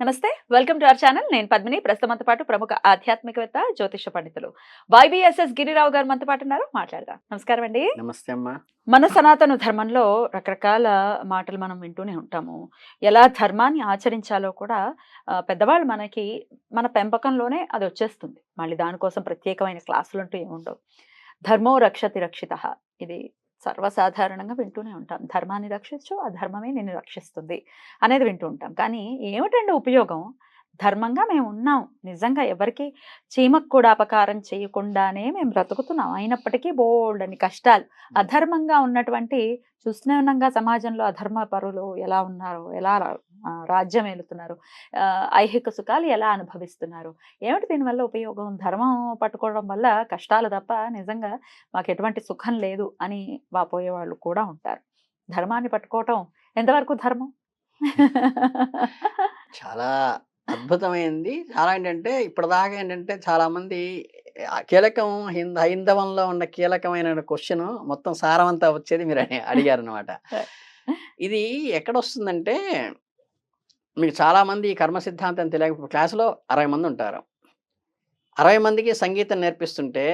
నమస్తే welcome to our channel. నేను పద్మిని. ప్రస్తుతంతో పాటు ప్రముఖ ఆధ్యాత్మికవేత్త జ్యోతిష పండితులు వైబిఎస్ఎస్ గిరిరావు గారు మనతో పాటు ఉన్నారు. మాట్లాడదాం. నమస్కారం అండి. నమస్తే అమ్మా. మన సనాతన ధర్మంలో రకరకాల మాటలు మనం వింటూనే ఉంటాము. ఎలా ధర్మాన్ని ఆచరించాలో కూడా పెద్దవాళ్ళు మనకి మన పెంపకంలోనే అది వచ్చేస్తుంది. మళ్ళీ దానికోసం ప్రత్యేకమైన క్లాసులు అంటూ ఏముండవు. ధర్మో రక్షతి రక్షిత. ఇది సర్వసాధారణంగా వింటూనే ఉంటాం. ధర్మాన్ని రక్షించు ఆ ధర్మమే నిన్ను రక్షిస్తుంది అనేది వింటూ ఉంటాం. కానీ ఏమిటండి ఉపయోగం? ధర్మంగా మేము ఉన్నాం. నిజంగా ఎవరికి చీమకు కూడా అపకారం చేయకుండానే మేము బ్రతుకుతున్నాం. అయినప్పటికీ బోల్డ్ అని కష్టాలు అధర్మంగా ఉన్నటువంటి చూస్తూనే ఉన్నాంగా సమాజంలో అధర్మ పరులు ఎలా ఉన్నారు ఎలా రాజ్యం ఏలుతున్నారు ఐహిక సుఖాలు ఎలా అనుభవిస్తున్నారు. ఏమిటి దీనివల్ల ఉపయోగం? ధర్మం పట్టుకోవడం వల్ల కష్టాలు తప్ప నిజంగా మాకు ఎటువంటి సుఖం లేదు అని వాపోయే వాళ్ళు కూడా ఉంటారు. ధర్మాన్ని పట్టుకోవటం ఎంతవరకు ధర్మం? చాలా అద్భుతమైంది. చాలా ఏంటంటే ఇప్పటిదాకా ఏంటంటే చాలా మంది ఆ కీలకం హింద హైందవంలో ఉన్న కీలకమైన క్వశ్చన్ మొత్తం సారమంతా వచ్చేది మీరు అని అడిగారు అనమాట ఇది ఎక్కడ వస్తుందంటే మీకు చాలా మంది ఈ కర్మ సిద్ధాంతం తెలియక ఇప్పుడు క్లాసులో అరవై మంది ఉంటారు. అరవై మందికి సంగీతం నేర్పిస్తుంటే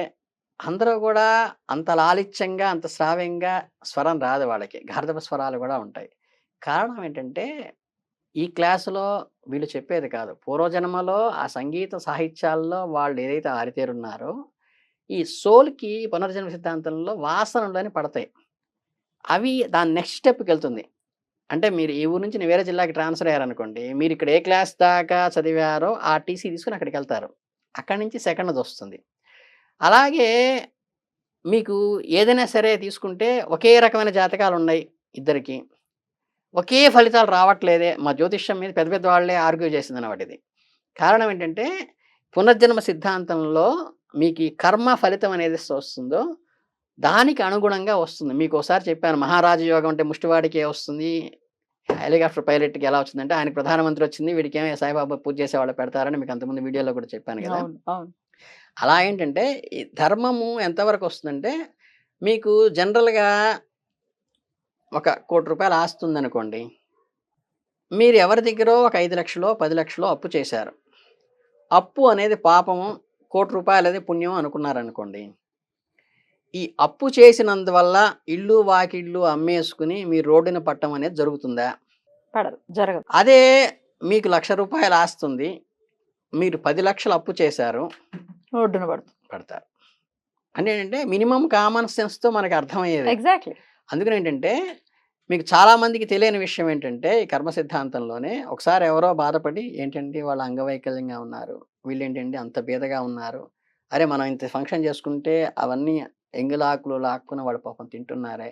అందరూ కూడా అంత లాలిత్యంగా అంత శ్రావ్యంగా స్వరం రాదు వాళ్ళకి. గార్ధప స్వరాలు కూడా ఉంటాయి. కారణం ఏంటంటే ఈ క్లాసులో వీళ్ళు చెప్పేది కాదు. పూర్వజన్మలో ఆ సంగీత సాహిత్యాల్లో వాళ్ళు ఏదైతే ఆరితేరున్నారో ఈ సోల్కి పునర్జన్మ సిద్ధాంతంలో వాసనలని పడతాయి. అవి దాని నెక్స్ట్ స్టెప్కి వెళ్తుంది అంటే మీరు ఈ ఊరు నుంచి వేరే జిల్లాకి ట్రాన్స్ఫర్ అయ్యారనుకోండి మీరు ఇక్కడ ఏ క్లాస్ దాకా చదివారో ఆ టీసీ తీసుకుని అక్కడికి వెళ్తారు అక్కడి నుంచి సెకండ్ వస్తుంది. అలాగే మీకు ఏదైనా సరే తీసుకుంటే ఒకే రకమైన జాతకాలు ఉన్నాయి ఇద్దరికి. ఒకే ఫలితాలు రావట్లేదే. మా జ్యోతిష్యం మీద పెద్ద పెద్ద వాళ్ళే ఆర్గ్యూ చేసింది అన్నమాట ఇది. కారణం ఏంటంటే పునర్జన్మ సిద్ధాంతంలో మీకు ఈ కర్మ ఫలితం అనేది వస్తుందో దానికి అనుగుణంగా వస్తుంది. మీకు ఒకసారి చెప్పాను మహారాజ యోగం అంటే ముష్టివాడికి వస్తుంది. హెలికాప్టర్ పైలట్కి ఎలా వచ్చిందంటే ఆయన ప్రధానమంత్రి వచ్చింది వీడికి ఏమో సాయిబాబా పూజ చేసే వాళ్ళు పెడతారని మీకు అంతకుముందు వీడియోలో కూడా చెప్పాను కదా. అలా ఏంటంటే ధర్మము ఎంతవరకు వస్తుందంటే మీకు జనరల్గా ఒక కోటి రూపాయలు ఆస్తి ఉందనుకోండి మీరు ఎవరి దగ్గర ఒక ఐదు లక్షలో పది లక్షలో అప్పు చేశారు. అప్పు అనేది పాపము కోటి రూపాయలు అనేది పుణ్యం అనుకున్నారనుకోండి ఈ అప్పు చేసినందువల్ల ఇల్లు వాకిళ్ళు అమ్మేసుకుని మీరు రోడ్డున పట్టడం అనేది జరుగుతుందా? పడదు జరగదు. అదే మీకు లక్ష రూపాయలు ఆస్తుంది మీరు పది లక్షలు అప్పు చేశారు. రోడ్డున పడుతుంది. పడతారు. అంటే ఏంటంటే మినిమం కామన్ సెన్స్తో మనకి అర్థమయ్యేది. ఎగ్జాక్ట్లీ అందుకని ఏంటంటే మీకు చాలామందికి తెలియని విషయం ఏంటంటే ఈ కర్మ సిద్ధాంతంలోనే ఒకసారి ఎవరో బాధపడి ఏంటంటే వాళ్ళు అంగవైకల్యంగా ఉన్నారు? వీళ్ళు ఏంటంటే అంత బీదగా ఉన్నారు? అరే మనం ఇంత ఫంక్షన్ చేసుకుంటే అవన్నీ ఎంగులాకులు లాక్కుని వాడు పాపం తింటున్నారే?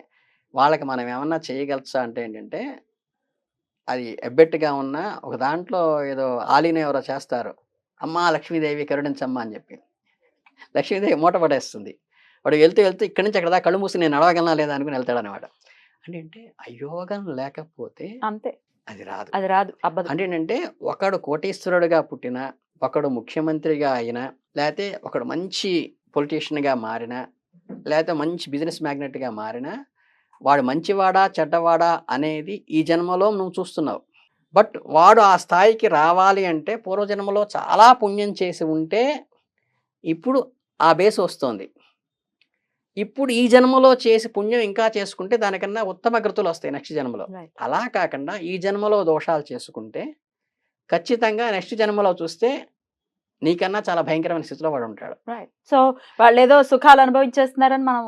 వాళ్ళకి మనం ఏమన్నా చేయగలచా అంటే ఏంటంటే అది ఎబ్బెట్టుగా ఉన్న ఒక దాంట్లో ఏదో ఆలీన ఎవరో చేస్తారు. అమ్మా లక్ష్మీదేవి కరుణించమ్మా అని చెప్పి. లక్ష్మీదేవి మూట పడేస్తుంది. వాడు వెళ్తూ వెళ్తూ ఇక్కడి నుంచి అక్కడ దాకా కళ్ళు మూసి నేను నడవగలనా లేదా అనుకుని వెళ్తాడు అనమాట అంటే ఏంటంటే అయోగం లేకపోతే అంతే. అది రాదు. అది రాదు అంటే ఏంటంటే ఒకడు కోటీశ్వరుడుగా పుట్టిన ఒకడు ముఖ్యమంత్రిగా అయినా లేకపోతే ఒకడు మంచి పొలిటీషియన్గా మారిన లేకపోతే మంచి బిజినెస్ మ్యాగ్నెట్గా మారిన వాడు మంచివాడా చెడ్డవాడా అనేది ఈ జన్మలో నువ్వు చూస్తున్నావు. బట్ వాడు ఆ స్థాయికి రావాలి అంటే పూర్వజన్మలో చాలా పుణ్యం చేసి ఉంటే ఇప్పుడు ఆ బేస్ వస్తుంది. ఇప్పుడు ఈ జన్మలో చేసి పుణ్యం ఇంకా చేసుకుంటే దానికన్నా ఉత్తమ గతులు వస్తాయి నెక్స్ట్ జన్మలో. అలా కాకుండా ఈ జన్మలో దోషాలు చేసుకుంటే ఖచ్చితంగా నెక్స్ట్ జన్మలో చూస్తే నీకన్నా చాలా భయంకరమైన స్థితిలో వాడు ఉంటాడు. సో వాళ్ళు ఏదో సుఖాలు అనుభవించేస్తున్నారని మనం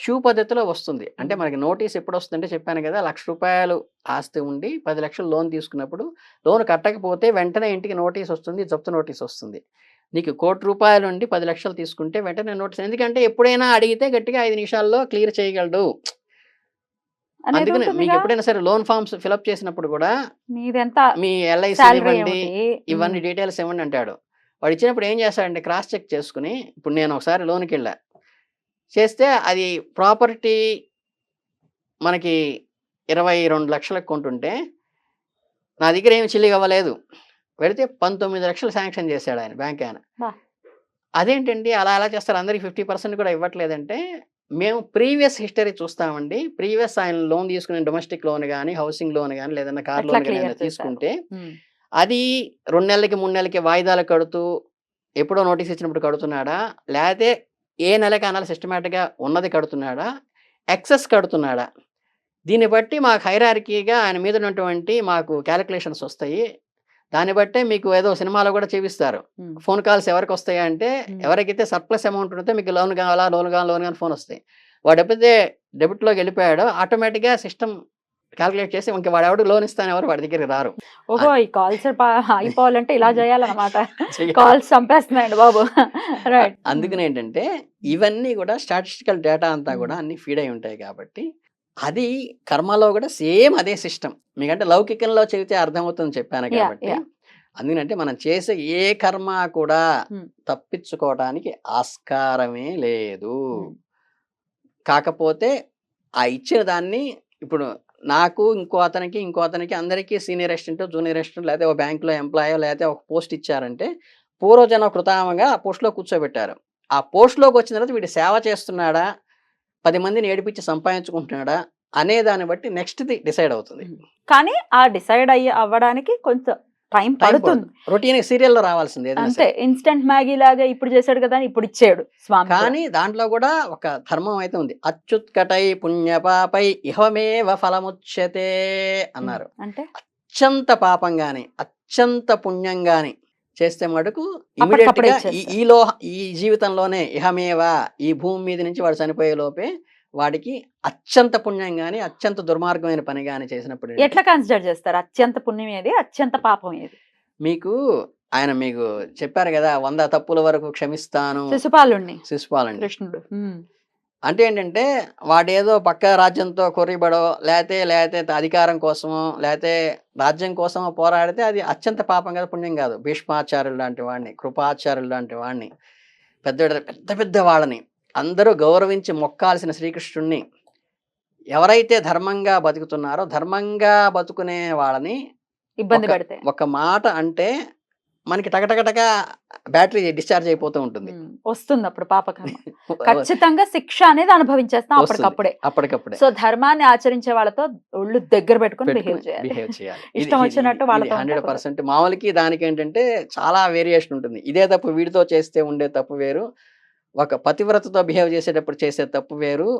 క్యూ పద్ధతిలో వస్తుంది. అంటే మనకి నోటీస్ ఎప్పుడు వస్తుందంటే చెప్పాను కదా లక్ష రూపాయలు ఆస్తి ఉండి పది లక్షలు లోన్ తీసుకున్నప్పుడు లోన్ కట్టకపోతే వెంటనే ఇంటికి నోటీస్ వస్తుంది జప్తు నోటీస్ వస్తుంది. నీకు కోటి రూపాయలు ఉండి పది లక్షలు తీసుకుంటే వెంటనే నోటీస్. ఎందుకంటే ఎప్పుడైనా అడిగితే గట్టిగా ఐదు నిమిషాల్లో క్లియర్ చేయగలడు. అందుకని మీకు. ఎప్పుడైనా సరే లోన్ ఫామ్స్ ఫిలప్ చేసినప్పుడు కూడా మీ ఎల్ఐసి ఇవ్వండి ఇవన్నీ డీటెయిల్స్ ఇవ్వండి అంటాడు. వాడు ఇచ్చినప్పుడు ఏం చేస్తాడంటే క్రాస్ చెక్ చేసుకుని ఇప్పుడు నేను ఒకసారి లోన్కి వెళ్ళా. చేస్తే అది ప్రాపర్టీ మనకి ఇరవై రెండు లక్షలకు కొంటుంటే నా దగ్గర ఏమి చిల్లి అవ్వలేదు పెడితే పంతొమ్మిది లక్షలు శాంక్షన్ చేశాడు ఆయన బ్యాంక్ ఆయన. అదేంటండి? అలా ఎలా చేస్తారు. అందరికి ఫిఫ్టీ పర్సెంట్ కూడా ఇవ్వట్లేదంటే మేము ప్రీవియస్ హిస్టరీ చూస్తామండి. ప్రీవియస్ ఆయన లోన్ తీసుకునే డొమెస్టిక్ లోన్ కానీ హౌసింగ్ లోన్ కానీ లేదన్నా కార్ లోన్ కానీ. తీసుకుంటే. అది రెండు నెలలకి మూడు నెలలకి వాయిదాలు కడుతూ ఎప్పుడో నోటీస్ ఇచ్చినప్పుడు కడుతున్నాడా? లేకపోతే ఏ నెలకి ఆ నెల సిస్టమేటిక్గా ఉన్నది కడుతున్నాడా? ఎక్సెస్ కడుతున్నాడా? దీన్ని బట్టి మాకు హైరార్కీగా ఆయన మీద ఉన్నటువంటి మాకు క్యాలిక్యులేషన్స్ వస్తాయి. దాన్ని బట్టే మీకు ఏదో సినిమాలో కూడా చూపిస్తారు. ఫోన్ కాల్స్ ఎవరికి వస్తాయి అంటే. ఎవరికైతే సర్ప్లస్ అమౌంట్ ఉంటే మీకు లోన్ కావాలా లోన్ కావాలా లోన్ కానీ ఫోన్ వస్తాయి వాడు ఎప్పుడైతే డెబిట్లోకి వెళ్ళిపోయాడో ఆటోమేటిక్గా సిస్టమ్ క్యాలిక్యులేట్ చేసి ఇంక వాడు ఎవడు లోన్ ఇస్తాను ఎవరు వాడి దగ్గరికి రారు ఓహో ఈ కాల్స్ అయిపోవాలంటే ఇలా చేయాలన్నమాట. కాల్స్ చంపేస్తున్నాయండి బాబు రైట్ అందుకని ఏంటంటే ఇవన్నీ కూడా స్టాటిస్టికల్ డేటా అంతా కూడా. అన్ని ఫీడ్ అయి ఉంటాయి కాబట్టి అది కర్మలో కూడా సేమ్ అదే సిస్టమ్ మీకంటే లౌకికంలో చెబితే అర్థమవుతుంది చెప్పాను కాబట్టి. అందుకంటే మనం చేసే ఏ కర్మ కూడా. తప్పించుకోవడానికి ఆస్కారమే లేదు. కాకపోతే ఆ ఇచ్చిన దాన్ని ఇప్పుడు నాకు ఇంకో అతనికి ఇంకో అతనికి అందరికీ సీనియర్ అసిస్టెంట్ జూనియర్ అసిస్టెంట్ లేకపోతే ఒక బ్యాంకులో ఎంప్లాయో లేకపోతే ఒక పోస్ట్ ఇచ్చారంటే పూర్వజన కృతామంగా ఆ పోస్ట్లో కూర్చోబెట్టారు ఆ పోస్ట్లోకి వచ్చిన తర్వాత వీడు సేవ చేస్తున్నాడా పది మందిని ఏడిపించి సంపాదించుకుంటున్నాడా అనే దాన్ని బట్టి నెక్స్ట్ది డిసైడ్ అవుతుంది. కానీ ఆ డిసైడ్ అయ్యి అవ్వడానికి కొంచెం టైం పడుతుంది. రొటీన్ సీరియల్లో రావాల్సింది అంతే. సరే. ఇన్స్టెంట్ మ్యాగీ లాగా ఇప్పుడు చేశాడు కదా ఇప్పుడు ఇచ్చాడు స్వామి. కానీ దాంట్లో కూడా ఒక ధర్మం అయితే ఉంది. అచ్యుత్కటై పుణ్యపాపై ఇహమేవ ఫలముచ్యతే అన్నారు. అంటే? అత్యంత పాపం గాని అత్యంత పుణ్యం గాని చేస్తే మటుకు అప్పటికప్పుడే ఇమీడియట్గా ఈ- ఇచ్చేస్తారు. ఈలో ఈ జీవితంలోనే ఇహమేవా ఈ భూమి మీద నుంచి వాడు చనిపోయే లోపే వాడికి అత్యంత పుణ్యం గాని అత్యంత దుర్మార్గమైన పని గాని చేసినప్పుడు? ఎట్లా కన్సిడర్ చేస్తారు? అత్యంత పుణ్యం ఏది? అత్యంత పాపం ఏది? మీకు ఆయన మీకు చెప్పారు కదా వంద తప్పుల వరకు క్షమిస్తాను. శిశుపాలుణ్ణి. శిశుపాలండి కృష్ణుడు. అంటే ఏంటంటే వాడేదో పక్క రాజ్యంతో కొర్రిబడో లేతే లేతే అధికారం కోసమో లేతే రాజ్యం కోసమో పోరాడితే అది అత్యంత పాపం కదా పుణ్యం కాదు. భీష్మాచార్యులు లాంటి వాడిని కృపాచార్యులు లాంటి వాడిని పెద్ద పెద్ద పెద్ద వాళ్ళని అందరూ గౌరవించి మొక్కాల్సిన శ్రీకృష్ణుణ్ణి ఎవరైతే ధర్మంగా బతుకుతున్నారో ధర్మంగా బతుకునే వాళ్ళని ఇబ్బంది పెడితే. ఒక మాట అంటే మనకి టకటకటక బ్యాటరీ డిశ్చార్జ్ అయిపోతూ ఉంటుంది. వస్తుంది అప్పుడు పాపకర్మ. ఖచ్చితంగా శిక్ష అనేది అనుభవించేస్తాం. అప్పటికప్పుడే. అప్పటికప్పుడే. సో ధర్మాన్ని ఆచరించే వాళ్ళతో ఒళ్ళు దగ్గర పెట్టుకుని బిహేవ్ చేయాలి. ఇష్టం వచ్చినట్టు వాళ్ళతో హండ్రెడ్. పర్సెంట్ మామూలుకి దానికి ఏంటంటే చాలా వేరియేషన్ ఉంటుంది. ఇదే తప్పు వీడితో చేస్తే ఉండే తప్పు వేరు. ఒక పతివ్రతతో బిహేవ్ చేసేటప్పుడు చేసే తప్పు వేరు.